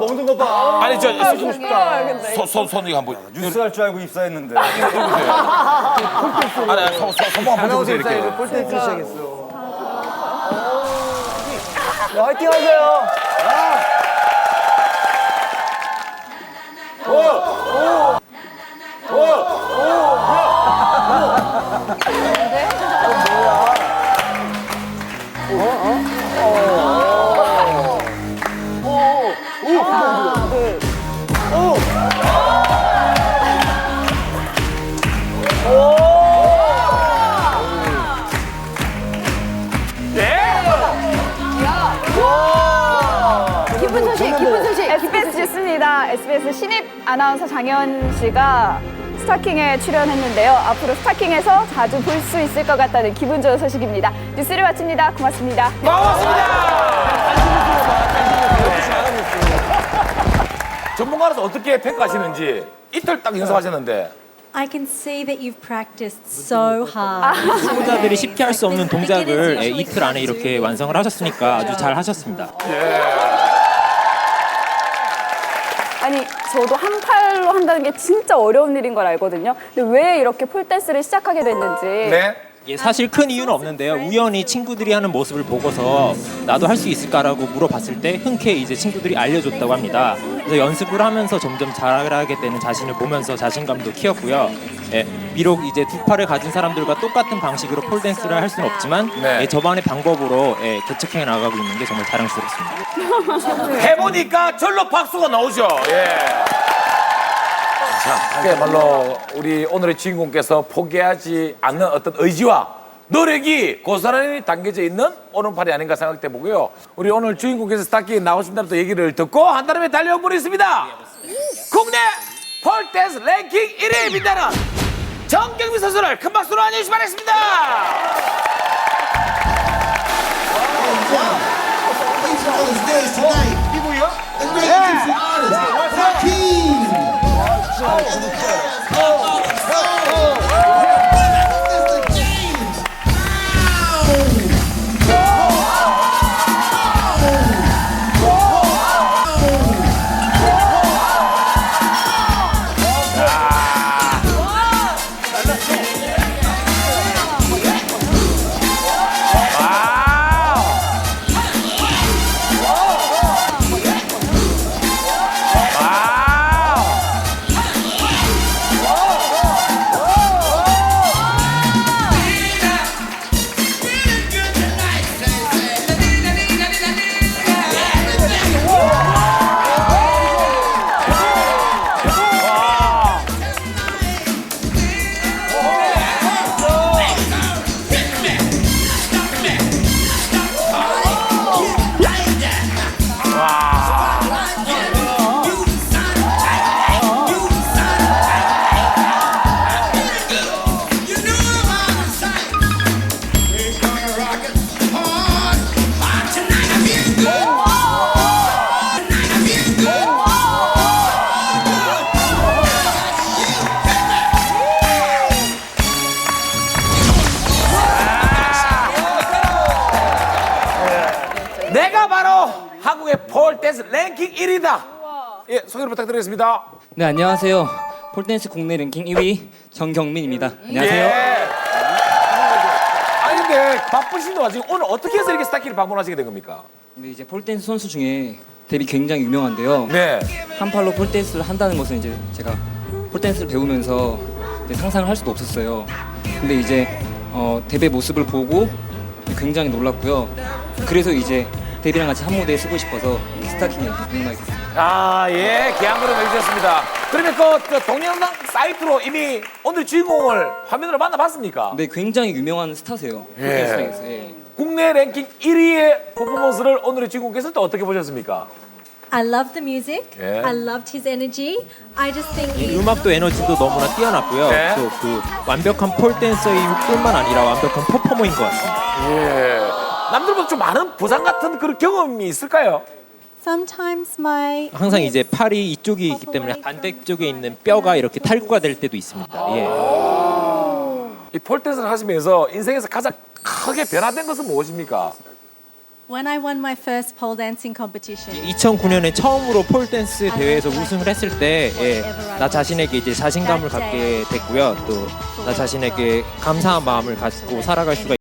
먹는 거 봐. 아니 저 보고 싶다. 손손 손 이거 한번 뉴스 할 줄 알고 입사했는데. 아니 아니 손손 한번 보세요 이렇게. 폴댄스 시작했어. 야, 화이팅 하세요. SBS 신입 아나운서 장현 씨가 스타킹에 출연했는데요. 앞으로 스타킹에서 자주 볼 수 있을 것 같다는 기분 좋은 소식입니다. 뉴스를 마칩니다. 고맙습니다. 전문가로서 어떻게 평가하시는지 이틀 딱 연습하셨는데 I can see that you've practiced so hard. 후보자들이 쉽게 할 수 없는 동작을 예, 이틀 안에 이렇게 완성을 하셨으니까 아주 잘 하셨습니다. 아니 저도 한 팔로 한다는 게 진짜 어려운 일인 걸 알거든요. 근데 왜 이렇게 폴댄스를 시작하게 됐는지. 네. 예, 사실 큰 이유는 없는데요. 우연히 친구들이 하는 모습을 보고서 나도 할 수 있을까라고 물어봤을 때 흔쾌히 이제 친구들이 알려줬다고 합니다. 그래서 연습을 하면서 점점 잘하게 되는 자신을 보면서 자신감도 키웠고요. 예, 비록 이제 두 팔을 가진 사람들과 똑같은 방식으로 폴 댄스를 할 수는 없지만 네. 예, 저만의 방법으로 예, 개척해 나가고 있는 게 정말 자랑스럽습니다. 해보니까 절로 박수가 나오죠. 예. 자, 그야말로 우리 오늘의 주인공께서 포기하지 않는 어떤 의지와 노력이 고스란히 담겨져 있는 오른팔이 아닌가 생각돼 보고요. 우리 오늘 주인공께서 스타킹 나오신다는 또 얘기를 듣고 한다름에 달려온 분이 있습니다. 국내 폴댄스 랭킹 1위에 빛나는 정경미 선수를 큰 박수로 안녕주시기 바라겠습니다. tonight. The 내가 바로 한국의 폴댄스 랭킹 1위다. 예, 소개를 부탁드리겠습니다. 네 안녕하세요 폴댄스 국내 랭킹 1위 정경민입니다 안녕하세요 예. 아니 근데 바쁘신 와중에 오늘 어떻게 해서 이렇게 스타키를 방문하시게 된 겁니까? 네, 이제 폴댄스 선수 중에 데뷔 굉장히 유명한데요 네. 한 팔로 폴댄스를 한다는 것은 이제 제가 폴댄스를 배우면서 네, 상상을 할 수도 없었어요 근데 이제 어, 데뷔 모습을 보고 굉장히 놀랐고요 그래서 이제 데뷔랑 같이 한 무대에 쓰고 싶어서 스타킹에 방문하게 됐습니다 아, 예, 개항으로 해주셨습니다. 그러면 그, 그 동영상 사이트로 이미 오늘 주인공을 화면으로 만나봤습니까? 근데 굉장히 유명한 스타세요 폴댄스장에서 예. 국내 랭킹 1위의 퍼포먼스를 오늘의 주인공께서는 또 어떻게 보셨습니까? I love the music. Yeah. I loved his energy. I just think 이 he 음악도 에너지도 너무나 뛰어났고요. 네. 또 그 완벽한 폴 댄서일 뿐만 아니라 완벽한 퍼포머인 것 같습니다. 예. 남들보다 좀 많은 부상 같은 그런 경험이 있을까요? sometimes my 항상 이제 팔이 이쪽이 있기 때문에 반대쪽에 있는 뼈가 이렇게 탈구가 될 때도 있습니다. 예. 이 폴댄스를 하시면서 인생에서 가장 크게 변화된 것은 무엇입니까? When I won my first pole dancing competition, 2009년에 처음으로 폴 댄스 대회에서 우승을 했을 때, 예, 나 자신에게 이제 자신감을 갖게 됐고요. 또 나 자신에게 감사한 마음을 갖고 살아갈 수가